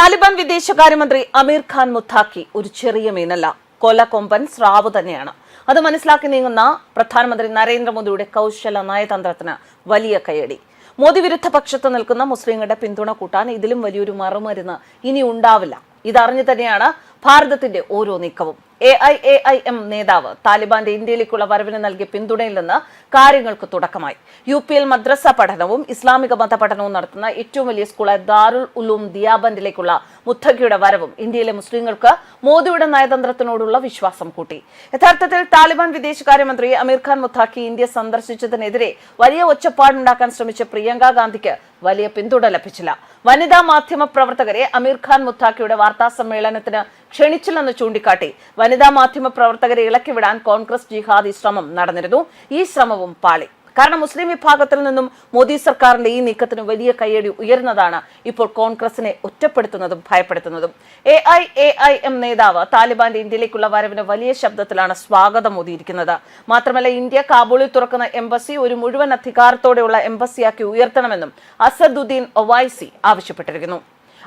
താലിബാൻ വിദേശകാര്യമന്ത്രി അമീർ ഖാൻ മുത്താക്കി ഒരു ചെറിയ മീനല്ല. കൊലക്കൊമ്പൻ സ്രാവ് തന്നെയാണ്. അത് മനസ്സിലാക്കി നീങ്ങുന്ന പ്രധാനമന്ത്രി നരേന്ദ്രമോദിയുടെ കൗശല നയതന്ത്രത്തിന് വലിയ കയ്യടി. മോദി വിരുദ്ധ പക്ഷത്ത് നിൽക്കുന്ന മുസ്ലിങ്ങളുടെ പിന്തുണ കൂട്ടാൻ ഇതിലും വലിയൊരു മറുമരുന്ന് ഇനി ഉണ്ടാവില്ല. ഇതറിഞ്ഞു തന്നെയാണ് ഭാരതത്തിന്റെ ഓരോ നീക്കവും. A I A I M നേതാവ് താലിബാന്റെ ഇന്ത്യയിലേക്കുള്ള വരവിന് നൽകിയ പിന്തുണയിൽ നിന്ന് കാര്യങ്ങൾക്ക് തുടക്കമായി. യു പി എൽ മദ്രസ പഠനവും ഇസ്ലാമിക മത പഠനവും നടത്തുന്ന ഏറ്റവും വലിയ സ്കൂളായ ദാറുൽ ഉലൂം ദിയാബന്ദിലേക്കുള്ള മുത്തഖിയുടെ വരവും ഇന്ത്യയിലെ മുസ്ലിങ്ങൾക്ക് മോദിയുടെ നയതന്ത്രത്തിനോടുള്ള വിശ്വാസം കൂട്ടി. യഥാർത്ഥത്തിൽ താലിബാൻ വിദേശകാര്യമന്ത്രി അമീർ ഖാൻ മുത്താഖി ഇന്ത്യ സന്ദർശിച്ചതിനെതിരെ വലിയ ഒച്ചപ്പാടുണ്ടാക്കാൻ ശ്രമിച്ച പ്രിയങ്ക ഗാന്ധിക്ക് വലിയ പിന്തുണ ലഭിച്ചില്ല. വനിതാ മാധ്യമ പ്രവർത്തകരെ അമീർ ഖാൻ മുത്താഖിയുടെ വാർത്താ സമ്മേളനത്തിന് ക്ഷണിച്ചില്ലെന്ന് ചൂണ്ടിക്കാട്ടി വനിതാ മാധ്യമ പ്രവർത്തകരെ ഇളക്കിവിടാൻ കോൺഗ്രസ് ജിഹാദി ശ്രമം നടന്നിരുന്നു. ഈ ശ്രമവും പാളി. കാരണം മുസ്ലിം വിഭാഗത്തിൽ നിന്നും മോദി സർക്കാരിന്റെ ഈ നീക്കത്തിന് വലിയ കയ്യടി ഉയർന്നതാണ് ഇപ്പോൾ കോൺഗ്രസിനെ ഒറ്റപ്പെടുത്തുന്നതും ഭയപ്പെടുത്തുന്നതും. A I A I M നേതാവ് താലിബാന്റെ ഇന്ത്യയിലേക്കുള്ള വരവിന് വലിയ ശബ്ദത്തിലാണ് സ്വാഗതം ഓതിയിരിക്കുന്നത് മാത്രമല്ല ഇന്ത്യ കാബൂളിൽ തുറക്കുന്ന എംബസി ഒരു മുഴുവൻ അധികാരത്തോടെയുള്ള എംബസിയാക്കി ഉയർത്തണമെന്നും അസദുദ്ദീൻ ഒവൈസി ആവശ്യപ്പെട്ടിരിക്കുന്നു.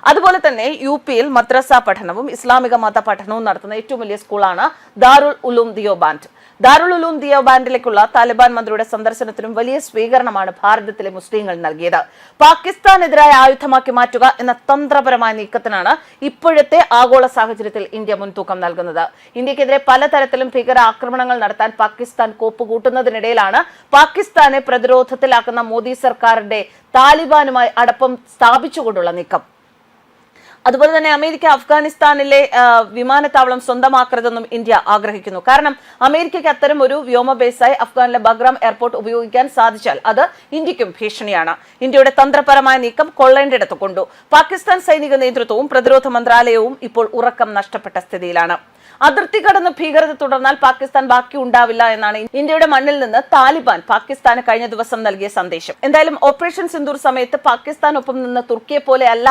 അതുപോലെ തന്നെ യു പിയിൽ മദ്രസ പഠനവും ഇസ്ലാമിക മത പഠനവും നടത്തുന്ന ഏറ്റവും വലിയ സ്കൂളാണ് ദാറുൽ ഉലൂം ദിയോബാൻഡ് ദാറുൽ ഉലൂം ദിയോബാൻഡിലേക്കുള്ള താലിബാൻ മന്ത്രിയുടെ സന്ദർശനത്തിനും വലിയ സ്വീകരണമാണ് ഭാരതത്തിലെ മുസ്ലിങ്ങൾ നൽകിയത്. പാകിസ്ഥാനെതിരായ ആയുധമാക്കി മാറ്റുക എന്ന തന്ത്രപരമായ നീക്കത്തിനാണ് ഇപ്പോഴത്തെ ആഗോള സാഹചര്യത്തിൽ ഇന്ത്യ മുൻതൂക്കം നൽകുന്നത്. ഇന്ത്യക്കെതിരെ പലതരത്തിലും ഭീകര ആക്രമണങ്ങൾ നടത്താൻ പാകിസ്ഥാൻ കോപ്പുകൂട്ടുന്നതിനിടയിലാണ് പാകിസ്ഥാനെ പ്രതിരോധത്തിലാക്കുന്ന മോദി സർക്കാരിന്റെ താലിബാനുമായി അടപ്പം സ്ഥാപിച്ചുകൊണ്ടുള്ള നീക്കം. അതുപോലെ തന്നെ അമേരിക്ക അഫ്ഗാനിസ്ഥാനിലെ വിമാനത്താവളം സ്വന്തമാക്കരുതെന്നും ഇന്ത്യ ആഗ്രഹിക്കുന്നു. കാരണം അമേരിക്കയ്ക്ക് അത്തരം ഒരു വ്യോമ ബേസായി അഫ്ഗാനിലെ ബഗ്രാം എയർപോർട്ട് ഉപയോഗിക്കാൻ സാധിച്ചാൽ അത് ഇന്ത്യക്കും ഭീഷണിയാണ്. ഇന്ത്യയുടെ തന്ത്രപരമായ നീക്കം കൊള്ളേണ്ടിടത്ത് കൊണ്ടു. പാകിസ്ഥാൻ സൈനിക നേതൃത്വവും പ്രതിരോധ മന്ത്രാലയവും ഇപ്പോൾ ഉറക്കം നഷ്ടപ്പെട്ട സ്ഥിതിയിലാണ്. അതിർത്തി കടന്ന് ഭീകരത തുടർന്നാൽ പാകിസ്ഥാൻ ബാക്കി ഉണ്ടാവില്ല എന്നാണ് ഇന്ത്യയുടെ മണ്ണിൽ നിന്ന് താലിബാൻ പാകിസ്ഥാന് കഴിഞ്ഞ ദിവസം നൽകിയ സന്ദേശം. എന്തായാലും ഓപ്പറേഷൻ സിന്ദൂർ സമയത്ത് പാകിസ്ഥാനൊപ്പം നിന്ന് തുർക്കിയെ പോലെ അല്ല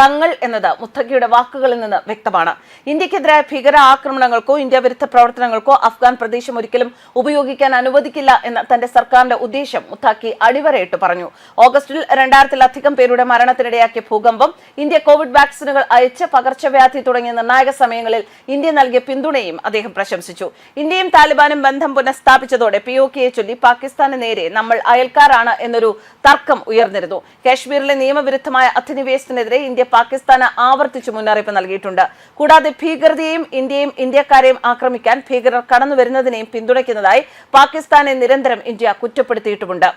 തങ്ങൾ എന്നത് മുത്തഖിയുടെ വാക്കുകളിൽ നിന്ന് വ്യക്തമാണ്. ഇന്ത്യക്കെതിരായ ഭീകര ആക്രമണങ്ങൾക്കോ ഇന്ത്യ വിരുദ്ധ പ്രവർത്തനങ്ങൾക്കോ അഫ്ഗാൻ പ്രദേശം ഒരിക്കലും ഉപയോഗിക്കാൻ അനുവദിക്കില്ല എന്ന തന്റെ സർക്കാരിന്റെ ഉദ്ദേശം മുത്താക്കി അടിവരയിട്ട് പറഞ്ഞു. ഓഗസ്റ്റിൽ രണ്ടായിരത്തിലധികം പേരുടെ മരണത്തിനിടയാക്കിയ ഭൂകമ്പം ഇന്ത്യ കോവിഡ് വാക്സിനുകൾ അയച്ച് പകർച്ചവ്യാധി തുടങ്ങിയ നിർണായക സമയങ്ങളിൽ ഇന്ത്യ നൽകിയ പിന്തുണയും അദ്ദേഹം പ്രശംസിച്ചു. ഇന്ത്യയും താലിബാനും ബന്ധം പുനഃസ്ഥാപിച്ചതോടെ പി ഒ കെയെ ചൊല്ലി പാകിസ്ഥാന് നേരെ നമ്മൾ അയൽക്കാരാണ് എന്നൊരു തർക്കം ഉയർന്നിരുന്നു. കാശ്മീരിലെ നിയമവിരുദ്ധമായ അധിനിവേശത്തിനെതിരെ ഇന്ത്യ പാകിസ്ഥാന് ആവർത്തിച്ച് മുന്നറിയിപ്പ് നൽകിയിട്ടുണ്ട്. കൂടാതെ ഭീകരതയെയും ഇന്ത്യയും ഇന്ത്യക്കാരെയും ആക്രമിക്കാൻ ഭീകരർ കടന്നുവരുന്നതിനെയും പിന്തുണയ്ക്കുന്നതായി പാകിസ്ഥാനെ നിരന്തരം ഇന്ത്യ കുറ്റപ്പെടുത്തിയിട്ടുമുണ്ട്.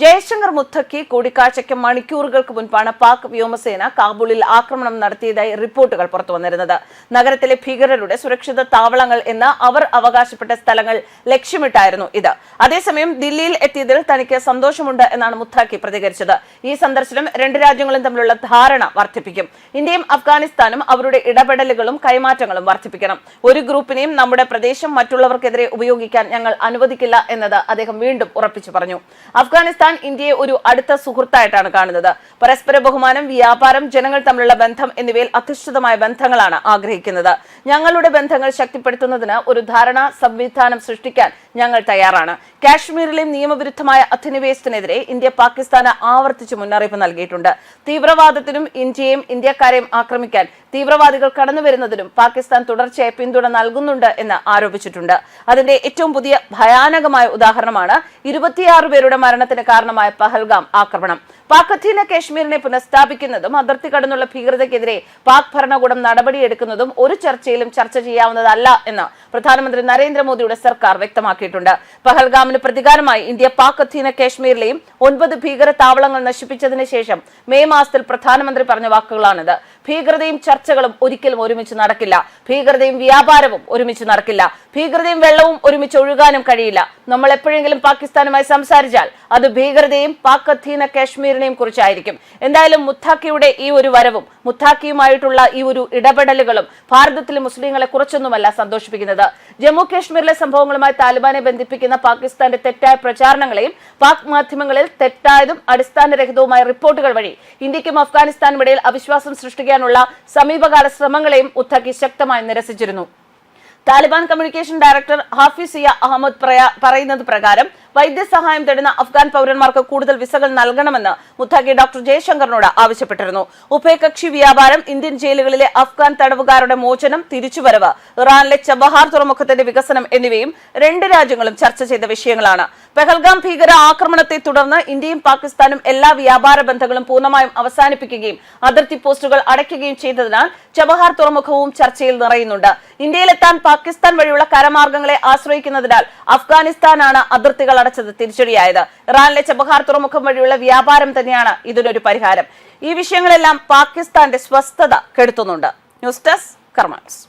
ജയശങ്കർ മുത്തക്കി കൂടിക്കാഴ്ചയ്ക്ക് മണിക്കൂറുകൾക്ക് മുൻപാണ് പാക് വ്യോമസേന കാബൂളിൽ ആക്രമണം നടത്തിയതായി റിപ്പോർട്ടുകൾ പുറത്തുവന്നിരുന്നത് നഗരത്തിലെ ഭീകരരുടെ സുരക്ഷിത താവളങ്ങൾ എന്ന് അവർ അവകാശപ്പെട്ട സ്ഥലങ്ങൾ ലക്ഷ്യമിട്ടായിരുന്നു ഇത്. അതേസമയം ദില്ലിയിൽ എത്തിയതിൽ തനിക്ക് സന്തോഷമുണ്ട് എന്നാണ് മുത്താക്കി പ്രതികരിച്ചത്. ഈ സന്ദർശനം രണ്ട് രാജ്യങ്ങളും തമ്മിലുള്ള ധാരണ വർദ്ധിപ്പിക്കും. ഇന്ത്യയും അഫ്ഗാനിസ്ഥാനും അവരുടെ ഇടപെടലുകളും കൈമാറ്റങ്ങളും വർദ്ധിപ്പിക്കണം. ഒരു ഗ്രൂപ്പിനെയും നമ്മുടെ പ്രദേശം മറ്റുള്ളവർക്കെതിരെ ഉപയോഗിക്കാൻ ഞങ്ങൾ അനുവദിക്കില്ല എന്നത് അദ്ദേഹം വീണ്ടും ഉറപ്പിച്ചു പറഞ്ഞു. അഫ്ഗാനിസ്ഥാൻ ഇന്ത്യയെ ഒരു അടുത്ത സുഹൃത്തായിട്ടാണ് കാണുന്നത്. പരസ്പര ബഹുമാനം വ്യാപാരം ജനങ്ങൾ തമ്മിലുള്ള ബന്ധം എന്നിവയിൽ അധിഷ്ഠിതമായ ബന്ധങ്ങളാണ് ആഗ്രഹിക്കുന്നത്. ഞങ്ങളുടെ ബന്ധങ്ങൾ ശക്തിപ്പെടുത്തുന്നതിന് ഒരു ധാരണ സംവിധാനം സൃഷ്ടിക്കാൻ ഞങ്ങൾ തയ്യാറാണ്. കാശ്മീരിലെ നിയമവിരുദ്ധമായ അധിനിവേശത്തിനെതിരെ ഇന്ത്യ പാകിസ്ഥാന് ആവർത്തിച്ച് മുന്നറിയിപ്പ് നൽകിയിട്ടുണ്ട്. തീവ്രവാദത്തിനും ഇന്ത്യയും ഇന്ത്യക്കാരെയും ആക്രമിക്കാൻ തീവ്രവാദികൾ കടന്നുവരുന്നതിനും പാകിസ്ഥാൻ തുടർച്ചയായി പിന്തുണ നൽകുന്നുണ്ട് എന്ന് ആരോപിച്ചിട്ടുണ്ട്. അതിന്റെ ഏറ്റവും പുതിയ ഭയാനകമായ ഉദാഹരണമാണ് ഇരുപത്തിയാറ് പേരുടെ മരണത്തിന് കാരണമായ പഹൽഗാം ആക്രമണം. പാക് അധീന കാശ്മീരിനെ പുനഃസ്ഥാപിക്കുന്നതും അതിർത്തി കടന്നുള്ള ഭീകരതയ്ക്കെതിരെ പാക് ഭരണകൂടം നടപടിയെടുക്കുന്നതും ഒരു ചർച്ചയിലും ചർച്ച ചെയ്യാവുന്നതല്ല എന്ന് പ്രധാനമന്ത്രി നരേന്ദ്രമോദിയുടെ സർക്കാർ വ്യക്തമാക്കിയിട്ടുണ്ട്. പഹൽഗാമിന് പ്രതികാരമായി ഇന്ത്യ പാക് അധീന കാശ്മീരിലെയും ഒൻപത് ഭീകര താവളങ്ങൾ നശിപ്പിച്ചതിന് ശേഷം മെയ് മാസത്തിൽ പ്രധാനമന്ത്രി പറഞ്ഞ വാക്കുകളാണിത്. ഭീകരതയും ചർച്ചകളും ഒരിക്കലും ഒരുമിച്ച് നടക്കില്ല. ഭീകരതയും വ്യാപാരവും ഒരുമിച്ച് നടക്കില്ല. ഭീകരതയും വെള്ളവും ഒരുമിച്ച് ഒഴുകാനും കഴിയില്ല. നമ്മൾ എപ്പോഴെങ്കിലും പാകിസ്ഥാനുമായി സംസാരിച്ചാൽ അത് ഭീകരതയും പാക് അധീന കാശ്മീരിനെയും കുറിച്ചായിരിക്കും. എന്തായാലും മുത്താക്കിയുടെ ഈ ഒരു വരവും മുത്താക്കിയുമായിട്ടുള്ള ഈ ഒരു ഇടപെടലുകളും ഭാരതത്തിലെ മുസ്ലിങ്ങളെ കുറച്ചൊന്നുമല്ല സന്തോഷിപ്പിക്കുന്നത്. ജമ്മു കാശ്മീരിലെ സംഭവങ്ങളുമായി താലിബാനെ ബന്ധിപ്പിക്കുന്ന പാകിസ്ഥാന്റെ തെറ്റായ പ്രചാരണങ്ങളെയും പാക് മാധ്യമങ്ങളിൽ തെറ്റായതും അടിസ്ഥാനരഹിതവുമായ റിപ്പോർട്ടുകൾ വഴി ഇന്ത്യക്കും അഫ്ഗാനിസ്ഥാനും ഇടയിൽ അവിശ്വാസം സൃഷ്ടിക്കാനുള്ള സമീപകാല ശ്രമങ്ങളെയും ഉദ്ധക്കി ശക്തമായി നിരസിച്ചിരുന്നു. താലിബാൻ കമ്മ്യൂണിക്കേഷൻ ഡയറക്ടർ ഹാഫിസിയ അഹമ്മദ് പറയുന്നത് പ്രകാരം വൈദ്യസഹായം തേടുന്ന അഫ്ഗാൻ പൗരന്മാർക്ക് കൂടുതൽ വിസകൾ നൽകണമെന്ന് മുത്താഖി ഡോക്ടർ ജയശങ്കറിനോട് ആവശ്യപ്പെട്ടിരുന്നു. ഉഭയകക്ഷി വ്യാപാരം ഇന്ത്യൻ ജയിലുകളിലെ അഫ്ഗാൻ തടവുകാരുടെ മോചനം തിരിച്ചുവരവ് ഇറാനിലെ ചബഹാർ തുറമുഖത്തിന്റെ വികസനം എന്നിവയും രണ്ട് രാജ്യങ്ങളും ചർച്ച ചെയ്ത വിഷയങ്ങളാണ്. പെഹൽഗാം ഭീകര ആക്രമണത്തെ തുടർന്ന് ഇന്ത്യയും പാകിസ്ഥാനും എല്ലാ വ്യാപാര ബന്ധങ്ങളും പൂർണമായും അവസാനിപ്പിക്കുകയും അതിർത്തി പോസ്റ്റുകൾ അടയ്ക്കുകയും ചെയ്തതിനാൽ ചബഹാർ തുറമുഖവും ചർച്ചയിൽ നിറയുന്നുണ്ട്. ഇന്ത്യയിലെത്താൻ പാകിസ്ഥാൻ വഴിയുള്ള കരമാർഗങ്ങളെ ആശ്രയിക്കുന്നതിനാൽ അഫ്ഗാനിസ്ഥാനാണ് അതിർത്തികൾ അടച്ചത് തിരിച്ചടിയായത്. ഇറാനിലെ ചബഹാർ തുറമുഖം വഴിയുള്ള വ്യാപാരം തന്നെയാണ് ഇതിനൊരു പരിഹാരം. ഈ വിഷയങ്ങളെല്ലാം പാകിസ്ഥാന്റെ സ്വസ്ഥത കെടുത്തുന്നുണ്ട്. News desk കർമാൻസ്